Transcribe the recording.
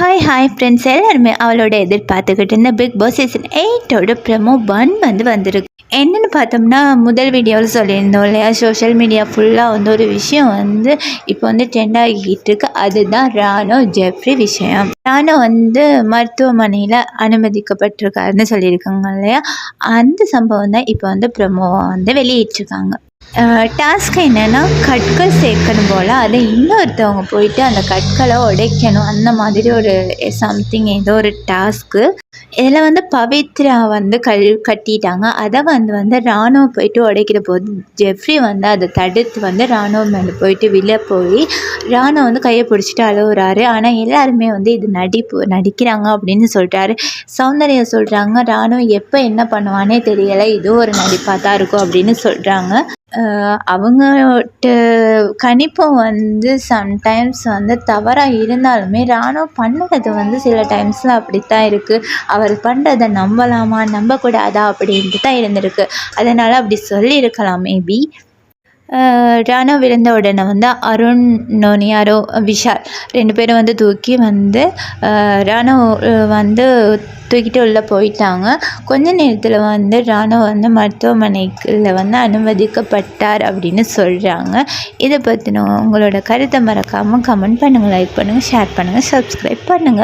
Hi hi friends எல்லாருமே அவளோட எதிர்பார்த்துக்கிட்டு இருந்த பிக் பாஸ் சீசன் எயிட்டோட ப்ரமோ ஒன் வந்து வந்திருக்கு. என்னென்னு பார்த்தோம்னா முதல் வீடியோவில் சொல்லியிருந்தோம் இல்லையா? சோஷியல் மீடியா ஃபுல்லாக வந்து ஒரு விஷயம் வந்து இப்போ வந்து ட்ரெண்ட் ஆகிட்டு இருக்கு. அதுதான் ராணோ ஜெஃப்ரி விஷயம். ராணோ வந்து மருத்துவமனையில் அனுமதிக்கப்பட்டிருக்காருன்னு சொல்லியிருக்காங்க இல்லையா? அந்த சம்பவம் தான் இப்போ வந்து ப்ரமோவை வந்து வெளியிட்டிருக்காங்க. டாஸ்க் என்னென்னா கற்கள் சேர்க்கணும் போல். அதை இன்னொருத்தவங்க போயிட்டு அந்த கற்களை உடைக்கணும். அந்த மாதிரி ஒரு சம்திங் ஏதோ ஒரு டாஸ்க்கு இதில் வந்து பவித்ரா வந்து கல் கட்டிட்டாங்க. அதை வந்து வந்து ராணுவ போயிட்டு உடைக்கிற போது ஜெஃப்ரி வந்து அதை தடுத்து வந்து ராணுவ மேலே போயிட்டு விழ போய் ராணுவ வந்து கையை பிடிச்சிட்டு அழுகுறாரு ஆனால் எல்லாருமே வந்து இது நடிப்பு நடிக்கிறாங்க அப்படின்னு சொல்கிறாரு சௌந்தர்யா சொல்கிறாங்க ராணுவ எப்போ என்ன பண்ணுவானே தெரியலை. இதுவும் ஒரு நடிப்பாக தான் இருக்கும் அப்படின்னு சொல்கிறாங்க அவங்கட்ட கணிப்பும் வந்து சம்டைம்ஸ் வந்து தவறாக இருந்தாலுமே ராணுவம் பண்ணுறது வந்து சில டைம்ஸில் அப்படித்தான் இருக்குது அவர் பண்ணுறத நம்பலாமா? நம்பக்கூடாதா? அப்படின்ட்டு தான் இருந்திருக்கு. அதனால் அப்படி சொல்லியிருக்கலாம். மேபி ராணா விழுந்த உடனே வந்து அருண் நோனியாரோ விஷால் ரெண்டு பேரும் வந்து தூக்கி வந்து ராணா வந்து தூக்கிட்டு உள்ளே போயிட்டாங்க. கொஞ்ச நேரத்தில் வந்து ராணா வந்து மருத்துவமனைக்குள்ள வந்து அனுமதிக்கப்பட்டார் அப்படின்னு சொல்கிறாங்க இதை பற்றின உங்களோட கருத்தை மறக்காமல் கமெண்ட் பண்ணுங்கள் லைக் பண்ணுங்கள் ஷேர் பண்ணுங்கள் சப்ஸ்கிரைப் பண்ணுங்கள்